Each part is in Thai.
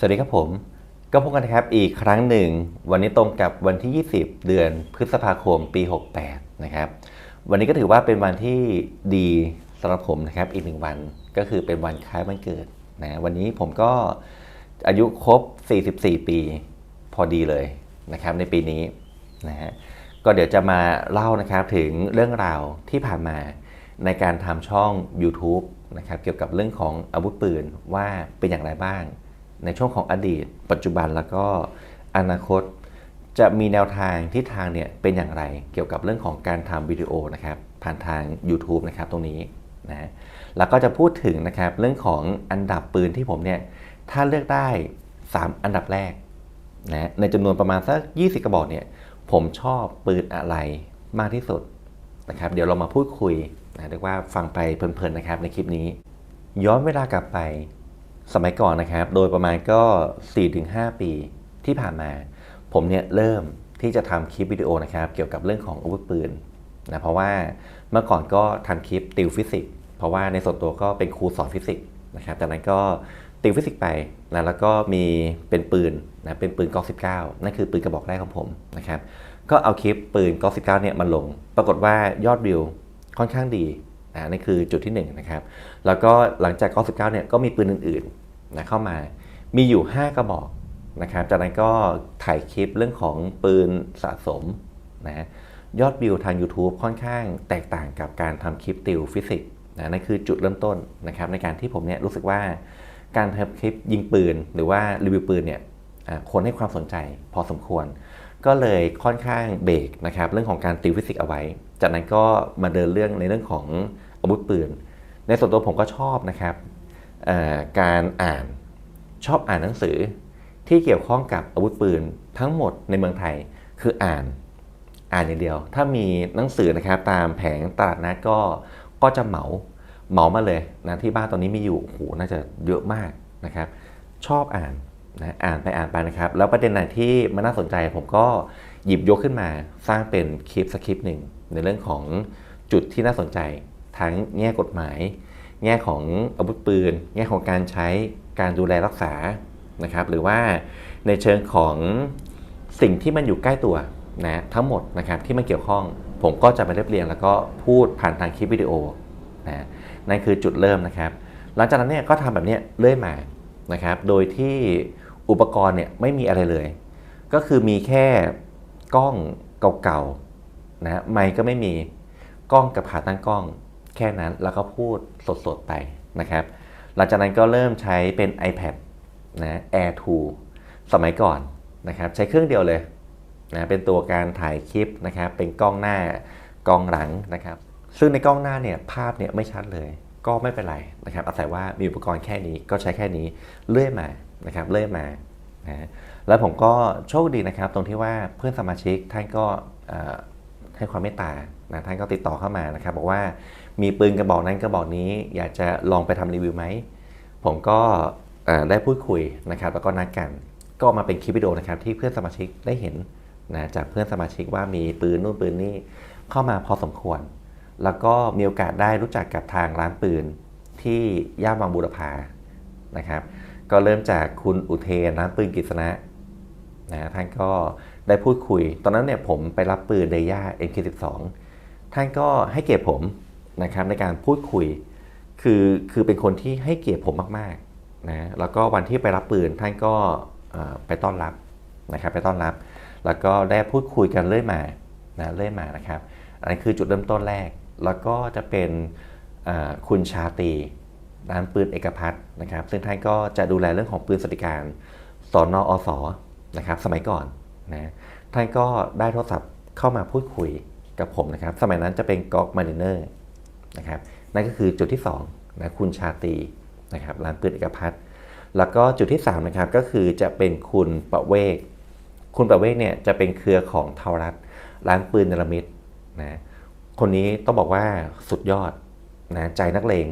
สวัสดีครับผม ก็พบกันนะครับอีกครั้งหนึ่ง วันนี้ตรงกับวันที่ 20 เดือนพฤษภาคมปี 68 นะครับ วันนี้ก็ถือว่าเป็นวันที่ดีสำหรับผมนะครับอีกหนึ่งวันก็คือเป็นวันคล้ายวันเกิดนะวันนี้ผมก็อายุครบ 44 ปีพอดีเลยนะครับในปีนี้นะฮะก็เดี๋ยวจะมาเล่านะครับถึงเรื่องราวที่ผ่านมาในการทำช่อง YouTube นะครับเกี่ยวกับเรื่องของอาวุธปืนว่าเป็นอย่างไรบ้าง ในช่วงของอดีต ปัจจุบันแล้วก็อนาคต จะมีแนวทางที่ทางเนี่ยเป็นอย่างไรเกี่ยวกับเรื่องของการทำวิดีโอนะครับผ่านทาง YouTube นะครับตรงนี้นะแล้วก็จะพูดถึงนะครับเรื่องของอันดับปืนที่ผมเนี่ยถ้าเลือกได้ 3 อันดับแรกนะในจำนวนประมาณสัก 20 กระบอกเนี่ยผมชอบปืนอะไรมากที่สุดนะครับเดี๋ยวเรามาพูดคุยนะเรียกว่าฟังไปเพลินๆนะครับในคลิปนี้ ย้อนเวลากลับไป สมัยก่อนนะครับ โดยประมาณก็ 4-5 ปีที่ผ่านมา ผมเนี่ยเริ่มที่จะทำคลิปวิดีโอนะครับ เกี่ยวกับเรื่องของอาวุธปืนนะเพราะว่าเมื่อก่อนก็ทำคลิปติวฟิสิกส์เพราะว่าในส่วนตัวก็เป็นครูสอนฟิสิกส์นะครับจากนั้นก็ติวฟิสิกส์ไปนะแล้วก็มีเป็นปืนนะเป็นปืนก๊อก19 นั่นคือปืนกระบอกแรกของผมนะครับก็เอาคลิปปืนก๊อก19เนี่ยมาลง ปรากฏว่ายอดวิวค่อนข้างดี นะนี่คือจุดที่1นะครับแล้วก็หลังจากก๊อก19เนี่ยก็มีปืนอื่นๆนะเข้ามามีอยู่ 5 กระบอกนะครับจากนั้นก็ถ่ายคลิปเรื่องของปืนสะสมนะยอดวิวทาง YouTube ค่อนข้างแตกต่างกับการทำคลิปติวฟิสิกส์นะนั่นคือจุดเริ่มต้นนะครับในการที่ผมเนี่ยรู้สึกว่าการทำคลิปยิงปืน หรือว่ารีวิวปืนเนี่ยคนให้ความสนใจพอสมควร ก็เลยค่อนข้างเบรกนะครับเรื่องของการติวฟิสิกส์เอาไว้ จากนั้นก็มาเดินเรื่องในเรื่องของอาวุธปืน ในส่วนตัวผมก็ชอบนะครับการอ่านชอบอ่านหนังสือที่เกี่ยวข้องกับอาวุธปืนทั้งหมดในเมืองไทยคืออ่านอ่านอย่างเดียว ถ้ามีหนังสือนะครับตามแผงตลาดนัดก็ก็จะเหมาเหมามาเลยนะที่บ้านตอนนี้มีอยู่โอ้โหน่าจะเยอะมากนะครับ ชอบอ่าน นะอ่านไปอ่านไปนะครับ แล้วประเด็นไหนที่มันน่าสนใจผมก็หยิบยกขึ้นมาสร้างเป็นคลิปสักคลิปหนึ่งในเรื่องของจุดที่น่าสนใจ ทั้งแง่กฎหมาย แง่ของอาวุธปืน แง่ของการใช้การดูแลรักษานะครับ หรือว่าในเชิงของสิ่งที่มันอยู่ใกล้ตัวนะทั้งหมดนะครับที่มันเกี่ยวข้อง ผมก็จะมาเรียบเรียง แล้วก็พูดผ่านทางคลิปวิดีโอนะนั่นคือจุดเริ่มนะครับ หลังจากนั้นเนี่ยก็ทำแบบนี้เรื่อยมานะครับ โดยที่ อุปกรณ์เนี่ยไม่มีอะไรเลย ก็คือมีแค่กล้องเก่าๆนะไมค์ก็ไม่มีกล้องกับขาตั้งกล้องแค่นั้นแล้วก็พูดสดๆไปนะครับ หลังจากนั้นก็เริ่มใช้เป็น iPad นะ Air 2 สมัยก่อนนะครับใช้เครื่องเดียวเลยนะเป็นตัวการถ่ายคลิปนะครับเป็นกล้องหน้ากล้องหลังนะครับ ซึ่งในกล้องหน้าเนี่ยภาพเนี่ยไม่ชัดเลย ก็ไม่เป็นไรนะครับอาศัยว่ามีอุปกรณ์แค่นี้ก็ใช้แค่นี้เลื่อยมา นะครับเลื่อยมานะแล้วผมก็โชคดีนะครับ ตรงที่ว่าเพื่อนสมาชิกท่านก็ให้ความเมตตานะท่านก็ติดต่อเข้ามานะครับ บอกว่ามีปืนกระบอกนั้นกระบอกนี้ อยากจะลองไปทำรีวิวไหม ผมก็ได้พูดคุยนะครับ แล้วก็นัดกัน ก็มาเป็นคลิปวิดีโอนะครับ ที่เพื่อนสมาชิกได้เห็นนะจากเพื่อนสมาชิกว่ามีปืนนู่นปืนนี่เข้ามาพอสมควร แล้วก็มีโอกาสได้รู้จักกับทางร้านปืนที่ย่านบางบูรพานะครับ ก็เริ่มจากคุณอุเทนร้านปืนกิษณะนะท่านก็ได้พูดคุย ตอนนั้นเนี่ยผมไปรับปืนเดย่า MK12 ท่านก็ให้เกียรติผมนะครับในการพูดคุย คือคือเป็นคนที่ให้เกียรติผมมากๆนะแล้วก็วันที่ไปรับปืนท่านก็ไปต้อนรับนะครับไปต้อนรับ แล้วก็ได้พูดคุยกันเรื่อยมานะเรื่อยมานะครับ อันนี้คือจุดเริ่มต้นแรก แล้วก็จะเป็นคุณชาตี ร้านปืนเอกพัฒนะครับ ซึ่งท่านก็จะดูแลเรื่องของปืนสติการสอนออสอนะครับสมัยก่อนนะท่านก็ได้โทรศัพท์เข้ามาพูดคุยกับผมนะครับ สมัยนั้นจะเป็นก๊อกมาริเนอร์นะครับนั่นก็คือจุดที่2นะคุณชาตีนะครับร้านปืนเอกพัฒแล้วก็จุดที่3นะครับก็คือจะเป็นคุณประเวก คุณประเวกเนี่ยจะเป็นเครือของเทารัตร้านปืนนรมิตนะคนนี้ต้องบอกว่าสุดยอดนะใจนักเลง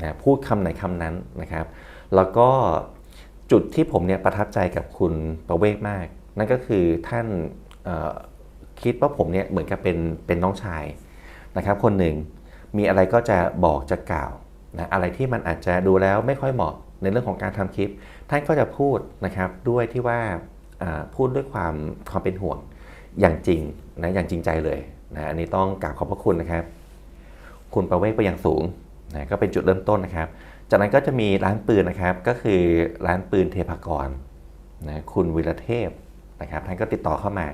นะพูดคำไหนคำนั้นนะครับ แล้วก็จุดที่ผมเนี่ยประทับใจกับคุณประเวกมาก นั่นก็คือท่านคิดว่าผมเนี่ยเหมือนกับเป็นเป็นน้องชายนะครับคนหนึ่งมีอะไรก็จะบอกจะกล่าวนะอะไรที่มันอาจจะดูแล้วไม่ค่อยเหมาะในเรื่องของการทำคลิป ท่านก็จะพูดนะครับด้วยที่ว่าอ่าพูดด้วยความความเป็นห่วงอย่างจริงนะอย่างจริงใจเลยนะอันนี้ต้องกราบขอบพระคุณนะครับ คุณประเวกไปอย่างสูง นะก็เป็นจุดเริ่มต้นนะครับ จากนั้นก็จะมีร้านปืนนะครับก็คือร้านปืนเทพากรนะคุณวิรเทพนะครับท่านก็ติดต่อเข้ามา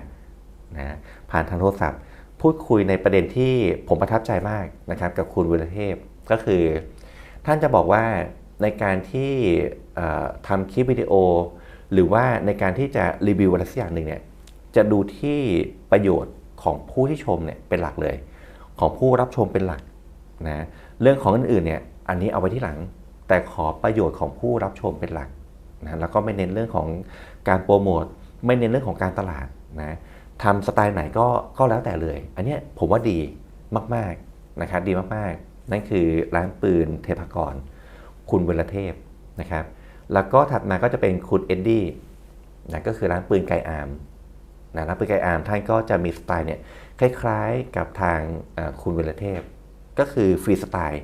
นะผ่านทางโทรศัพท์ พูดคุยในประเด็นที่ผมประทับใจมากนะครับกับคุณวิรเทพก็คือ ท่านจะบอกว่าในการที่ทำคลิปวิดีโอ หรือว่าในการที่จะรีวิวอะไรสักอย่างหนึ่งเนี่ยจะดูที่ประโยชน์ของผู้ที่ชมเนี่ยเป็นหลักเลย ของผู้รับชมเป็นหลักนะ เรื่องของอื่นๆเนี่ยอันนี้เอาไว้ที่หลัง แต่ขอประโยชน์ของผู้รับชมเป็นหลักนะแล้วก็ไม่เน้นเรื่องของการโปรโมทไม่เน้นเรื่องของการตลาดนะทำสไตล์ไหนก็ก็แล้วแต่เลย อันนี้ผมว่าดีมากๆนะครับดีมากๆ นั่นคือร้านปืนเทพกร คุณเวลเทพนะครับแล้วก็ถัดมาก็จะเป็นคุณเอ็ดดี้นะก็คือร้านปืนไกอาร์มนะร้านปืนไกอาร์มท่านก็จะมีสไตล์เนี่ยคล้ายๆกับทางคุณเวลเทพ ก็คือฟรีสไตล์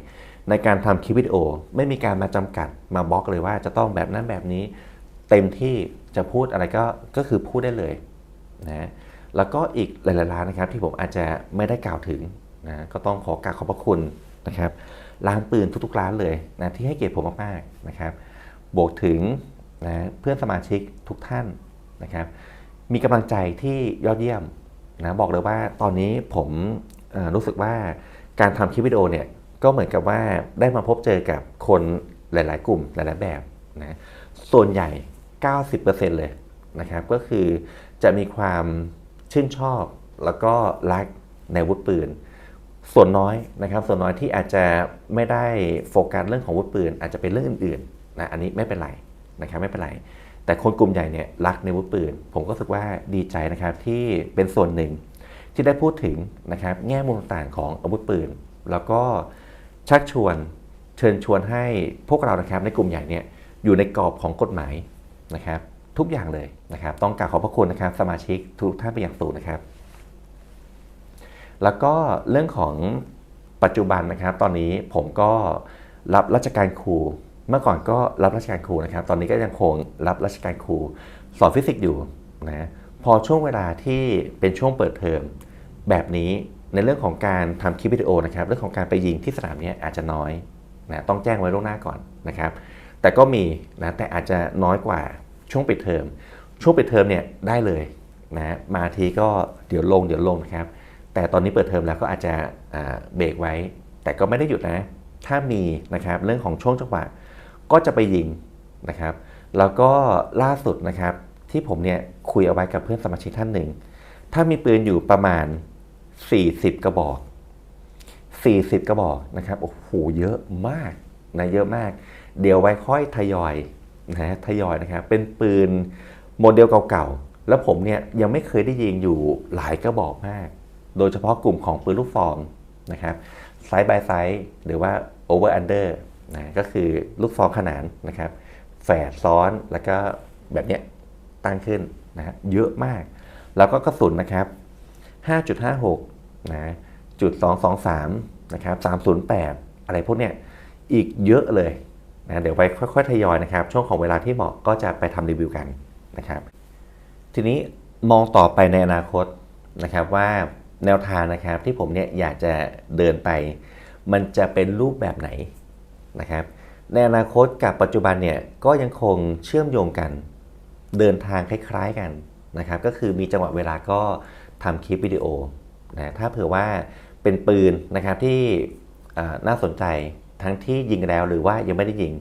ในการทำคลิปวิดีโอ ไม่มีการมาจำกัดมาบล็อกเลยว่าจะต้องแบบนั้นแบบนี้ เต็มที่จะพูดอะไรก็ก็คือพูดได้เลยนะแล้วก็อีกหลายๆร้านนะครับที่ผมอาจจะไม่ได้กล่าวถึงนะก็ต้องขอกราบขอบพระคุณนะครับร้านปืนทุกๆร้านเลยนะที่ให้เกียรติผมมากๆนะครับบวกถึงนะเพื่อนสมาชิกทุกท่านนะครับมีกำลังใจที่ยอดเยี่ยมนะบอกเลยว่าตอนนี้ผมรู้สึกว่า การทำคลิปวิดีโอเนี่ยก็เหมือนกับว่าได้มาพบเจอกับคนหลาย ๆ กลุ่มหลาย ๆ แบบนะส่วนใหญ่ 90%เลยนะครับก็คือจะมีความชื่นชอบแล้วก็รักในอาวุธปืน ส่วนน้อยนะครับ ส่วนน้อยที่อาจจะไม่ได้โฟกัสเรื่องของอาวุธปืน อาจจะเป็นเรื่องอื่นๆนะอันนี้ไม่เป็นไรนะครับไม่เป็นไร แต่คนกลุ่มใหญ่เนี่ยรักในอาวุธปืน ผมก็รู้สึกว่าดีใจนะครับที่เป็นส่วนหนึ่ง ที่ได้พูดถึงนะครับแง่มุมต่างของอาวุธปืน แล้วก็ชักชวนเชิญชวนให้พวกเรานะครับในกลุ่มใหญ่เนี่ยอยู่ในกรอบของกฎหมายนะครับทุกอย่างเลยนะครับ ต้องกราบขอบพระคุณนะครับ สมาชิกทุกท่านเป็นอย่างสูงนะครับ แล้วก็เรื่องของปัจจุบันนะครับ ตอนนี้ผมก็รับราชการครู เมื่อก่อนก็รับราชการครูนะครับ ตอนนี้ก็ยังคงรับราชการครู สอนฟิสิกส์อยู่นะพอช่วงเวลาที่เป็นช่วงเปิดเทอม แบบนี้ในเรื่องของการทำคลิปวิดีโอนะครับเรื่องของการไปยิงที่สนามนี้อาจจะน้อยนะต้องแจ้งไว้ล่วงหน้าก่อนนะครับ แต่ก็มีนะแต่อาจจะน้อยกว่าช่วงปิดเทอมช่วงปิดเทอมเนี่ยได้เลยนะมาทีก็เดี๋ยวลงเดี๋ยวลงนะครับ แต่ตอนนี้เปิดเทอมแล้วก็อาจจะเบรกไว้ แต่ก็ไม่ได้หยุดนะ ถ้ามีนะครับเรื่องของช่วงจังหวะก็จะไปยิงนะครับ แล้วก็ล่าสุดนะครับที่ผมเนี่ยคุยเอาไว้กับเพื่อนสมาชิกท่านหนึ่ง ถ้ามีปืนอยู่ประมาณ 40 กระบอก 40 กระบอกนะครับโอ้โหเยอะมากนะเยอะมาก เดี๋ยวไว้ค่อยทยอยนะทยอยนะครับเป็นปืนโมเดลเก่าๆ แล้วผมเนี่ยยังไม่เคยได้ยิงอยู่หลายกระบอกมาก โดยเฉพาะกลุ่มของปืนลูกฟองนะครับไซส์บายไซส์หรือว่าโอเวอร์อันเดอร์นะก็คือลูกฟองขนานนะครับ แฝดซ้อนแล้วก็แบบเนี้ยตั้งขึ้นนะฮะเยอะมาก แล้วก็กระสุนนะครับ 5.56นะจุด223นะครับ308 อะไรพวกเนี้ยอีกเยอะเลยนะเดี๋ยวไว้ค่อยๆทยอยนะครับ ช่วงของเวลาที่เหมาะก็จะไปทำรีวิวกันนะครับ ทีนี้มองต่อไปในอนาคตนะครับว่าแนวทางนะครับที่ผมเนี่ยอยากจะเดินไป มันจะเป็นรูปแบบไหนนะครับ ในอนาคตกับปัจจุบันเนี่ยก็ยังคงเชื่อมโยงกัน เดินทางคล้ายๆกันนะครับ ก็คือมีจังหวะเวลาก็ ทำคลิปวิดีโอนะถ้าเผื่อว่าเป็นปืนนะครับที่น่าสนใจทั้งที่ยิงแล้วหรือว่ายังไม่ได้ยิง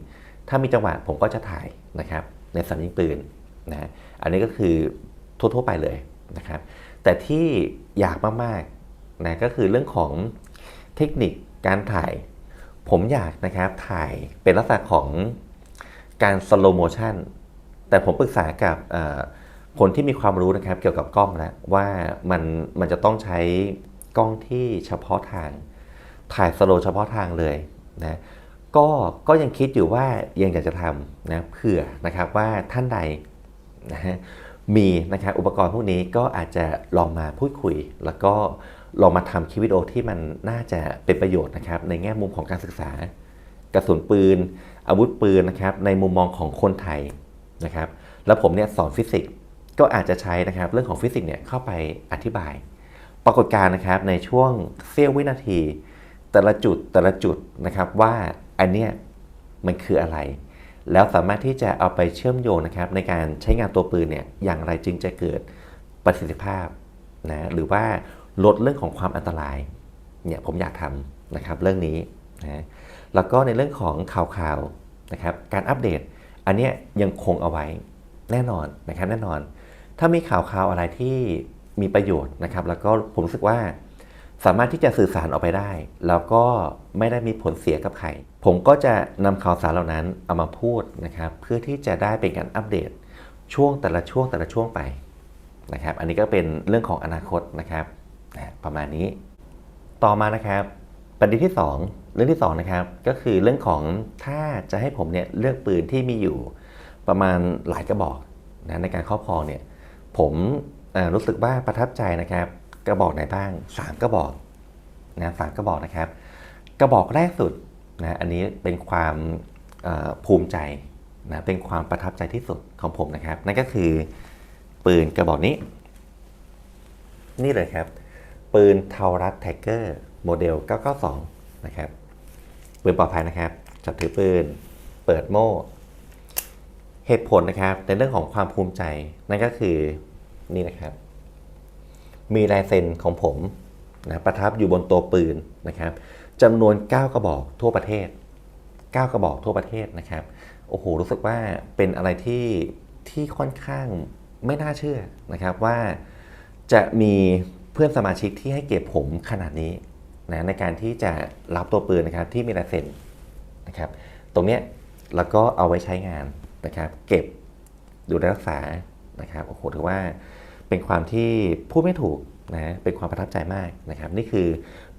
ถ้ามีจังหวะผมก็จะถ่ายนะครับในสนามยิงปืนนะอันนี้ก็คือทั่วๆไปเลยนะครับ แต่ที่อยากมากๆนะก็คือเรื่องของเทคนิคการถ่าย ผมอยากนะครับถ่ายเป็นลักษณะของการสโลโมชันแต่ผมปรึกษากับ คนที่มีความรู้นะครับเกี่ยวกับกล้องแล้วว่ามันมันจะต้องใช้กล้องที่เฉพาะทาง ถ่ายสโลเฉพาะทางเลยนะก็ก็ยังคิดอยู่ว่ายังอยากจะทำนะเผื่อนะครับว่าท่านใดนะฮะมีนะครับอุปกรณ์พวกนี้ก็อาจจะลองมาพูดคุย แล้วก็ลองมาทำคลิปวิดีโอที่มันน่าจะเป็นประโยชน์นะครับ ในแง่มุมของการศึกษากระสุนปืน อาวุธปืนนะครับในมุมมองของคนไทยนะครับ แล้วผมเนี่ยสอนฟิสิกส์ ก็อาจจะใช้นะครับเรื่องของฟิสิกส์เนี่ยเข้าไปอธิบาย ปรากฏการณ์นะครับในช่วงเสี้ยววินาที แต่ละจุดแต่ละจุดนะครับว่าอันเนี้ยมันคืออะไร แล้วสามารถที่จะเอาไปเชื่อมโยงนะครับในการใช้งานตัวปืนเนี่ยอย่างไรจึงจะเกิดประสิทธิภาพนะหรือว่าลดเรื่องของความอันตรายเนี่ยผมอยากทำนะครับเรื่องนี้นะแล้วก็ในเรื่องของข่าวข่าวนะครับการอัปเดต อันเนี้ยยังคงเอาไว้แน่นอนนะครับแน่นอน ถ้ามีข่าวข่าวอะไรที่มีประโยชน์นะครับ แล้วก็ผมรู้สึกว่าสามารถที่จะสื่อสารออกไปได้ แล้วก็ไม่ได้มีผลเสียกับใคร ผมก็จะนำข่าวสารเหล่านั้นเอามาพูดนะครับ เพื่อที่จะได้เป็นการอัปเดตช่วงแต่ละช่วงแต่ละช่วงไปนะครับ อันนี้ก็เป็นเรื่องของอนาคตนะครับประมาณนี้ ต่อมานะครับ ประเด็นที่ 2 เรื่องที่2นะครับก็คือเรื่องของถ้าจะให้ผมเนี่ยเลือกปืนที่มีอยู่ประมาณหลายกระบอกนะในการครอบครองเนี่ย ผมรู้สึกว่าประทับใจนะครับกระบอกไหนบ้าง 3 กระบอกนะสามกระบอกนะครับ กระบอกแรกสุดนะอันนี้เป็นความภูมิใจนะเป็นความประทับใจที่สุดของผมนะครับ นั่นก็คือปืนกระบอกนี้ นี่เลยครับ ปืนเทารัสไทเกอร์โมเดล 992 นะครับปืนปลอดภัยนะครับ จับถือปืน เปิดโม่ เหตุผลนะครับในเรื่องของความภูมิใจนั่นก็คือนี่นะครับ มีลายเซ็นของผมนะประทับอยู่บนตัวปืนนะครับจำนวน 9 กระบอกทั่วประเทศ 9 กระบอกทั่วประเทศนะครับโอ้โหรู้สึกว่าเป็นอะไรที่ที่ค่อนข้างไม่น่าเชื่อนะครับว่าจะมีเพื่อนสมาชิกที่ให้เกียรติผมขนาดนี้นะในการที่จะรับตัวปืนนะครับที่มีลายเซ็นนะครับ ตรงเนี้ยแล้วก็เอาไว้ใช้งาน นะครับ เก็บดูแลรักษานะครับโอ้โหถือว่าเป็นความที่พูดไม่ถูกนะเป็นความประทับใจมากนะครับ นี่คือ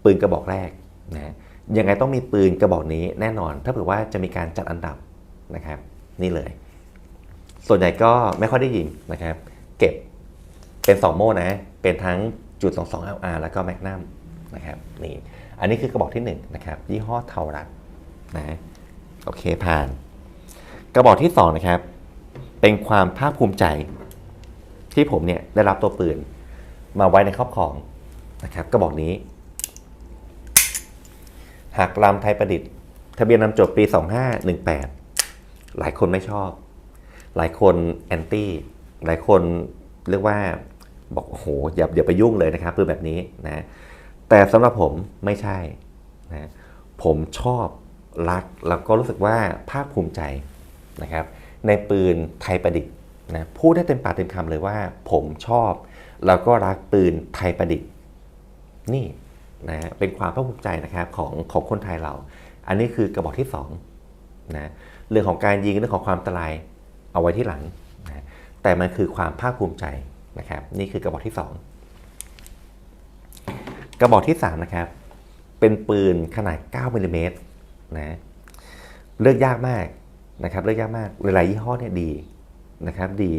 ปืนกระบอกแรกนะยังไงต้องมีปืนกระบอกนี้แน่นอน ถ้าเผื่อว่าจะมีการจัดอันดับนะครับ นี่เลย ส่วนใหญ่ก็ไม่ค่อยได้ยินนะครับ เก็บเป็น2โม่นะเป็นทั้งจุด22 LR แล้วก็แมกนัมนะครับนี่อันนี้คือกระบอกที่1นนะครับยี่ห้อเทารัดนะโอเคผ่าน กระบอกที่2นะครับ เป็นความภาคภูมิใจ ที่ผมเนี่ยได้รับตัวปืน มาไว้ในครอบครองนะครับกระบอกนี้หักลำไทยประดิษฐ์ ทะเบียนนำจดปี 2518 หลายคนไม่ชอบ หลายคนแอนตี้ หลายคนเรียกว่าบอกโอ้โหอย่าอย่าไปยุ่งเลยนะครับปืนแบบนี้นะแต่สำหรับผมไม่ใช่นะผมชอบรักแล้วก็รู้สึกว่าภาคภูมิใจ นะครับในปืนไทยประดิษฐ์นะพูดได้เต็มปากเต็มคำเลยว่า ผมชอบ แล้วก็รักปืนไทยประดิษฐ์นี่นะเป็นความภาคภูมิใจนะครับของของคนไทยเรา อันนี้คือกระบอกที่2นะเรื่องของการยิงเรื่องของความอันตรายเอาไว้ที่หลังนะแต่มันคือความภาคภูมิใจนะครับ นี่คือกระบอกที่ 2 กระบอกที่3นะครับเป็นปืนขนาด 9มิลลิเมตรนะเลือกยากมาก นะครับเลือกยากมากหลายยี่ห้อเนี่ยดีนะครับดี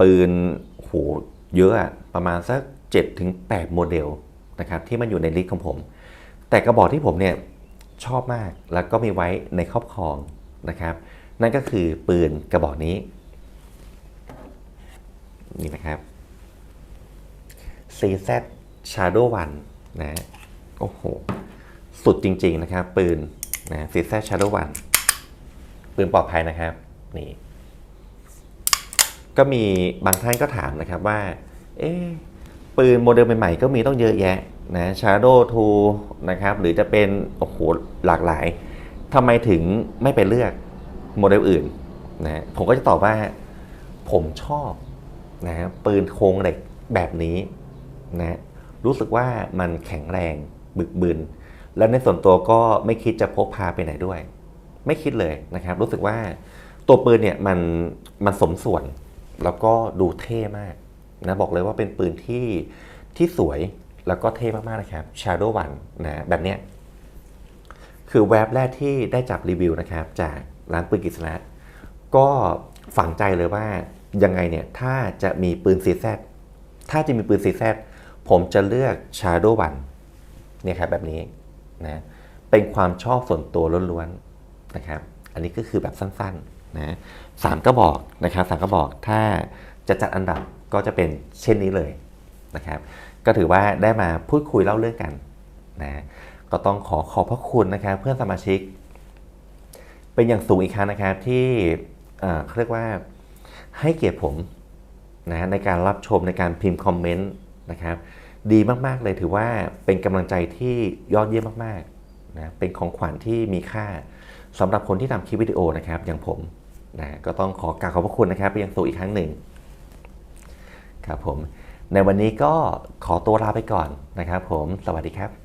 ปืนโหเยอะอะประมาณสัก7ถึง8โมเดลนะครับที่มันอยู่ในลิสต์ของผม แต่กระบอกที่ผมเนี่ยชอบมากแล้วก็มีไว้ในครอบครองนะครับ นั่นก็คือปืนกระบอกนี้นี่นะครับ CZ Shadow 1นะโอ้โห สุดจริงๆนะครับ ปืนนะ CZ Shadow 1 ปืนปลอดภัยนะครับนี่ก็มีบางท่านก็ถามนะครับว่า เอ๊ปืนโมเดลใหม่ๆก็มีต้องเยอะแยะนะ Shadow 2นะครับ หรือจะเป็นโอ้โหหลากหลายทำไมถึงไม่ไปเลือกโมเดลอื่นนะผมก็จะตอบว่า ผมชอบนะปืนโครงเหล็กแบบนี้นะรู้สึกว่ามันแข็งแรงบึกบึน แล้วในส่วนตัวก็ไม่คิดจะพกพาไปไหนด้วย ไม่คิดเลยนะครับ รู้สึกว่าตัวปืนเนี่ยมันมันสมส่วน แล้วก็ดูเท่มากนะบอกเลยว่าเป็นปืนที่ที่สวยแล้วก็เท่มากๆนะครับ Shadow 1นะแบบเนี้ยคือแว็บแรกที่ได้จับรีวิวนะครับ จากร้านปืนกิษณะก็ฝังใจเลยว่ายังไงเนี่ยถ้าจะมีปืน CZ ถ้าจะมีปืน CZ ผมจะเลือก Shadow 1เนี่ยครับแบบนี้นะเป็นความชอบส่วนตัวล้วนๆ นะครับอันนี้ก็คือแบบสั้นๆนะสามก็บอกนะครับสามก็บอกถ้าจะจัดอันดับก็จะเป็นเช่นนี้เลยนะครับก็ถือว่าได้มาพูดคุยเล่าเรื่องกันนะก็ต้องขอขอบพระคุณนะครับเพื่อนสมาชิก เป็นอย่างสูงอีกครั้งนะครับที่เอ่อเขาเรียกว่าให้เกียรติผมนะในการรับชมในการพิมพ์คอมเมนต์นะครับดีมากๆเลยถือว่าเป็นกำลังใจที่ยอดเยี่ยมมากๆนะเป็นของขวัญที่มีค่า สำหรับคนที่ทำคลิปวิดีโอนะครับอย่างผมนะก็ต้องขอกราบขอบพระคุณนะครับไปยังสู่อีกครั้งหนึ่งครับผมในวันนี้ก็ขอตัวลาไปก่อนนะครับผมสวัสดีครับ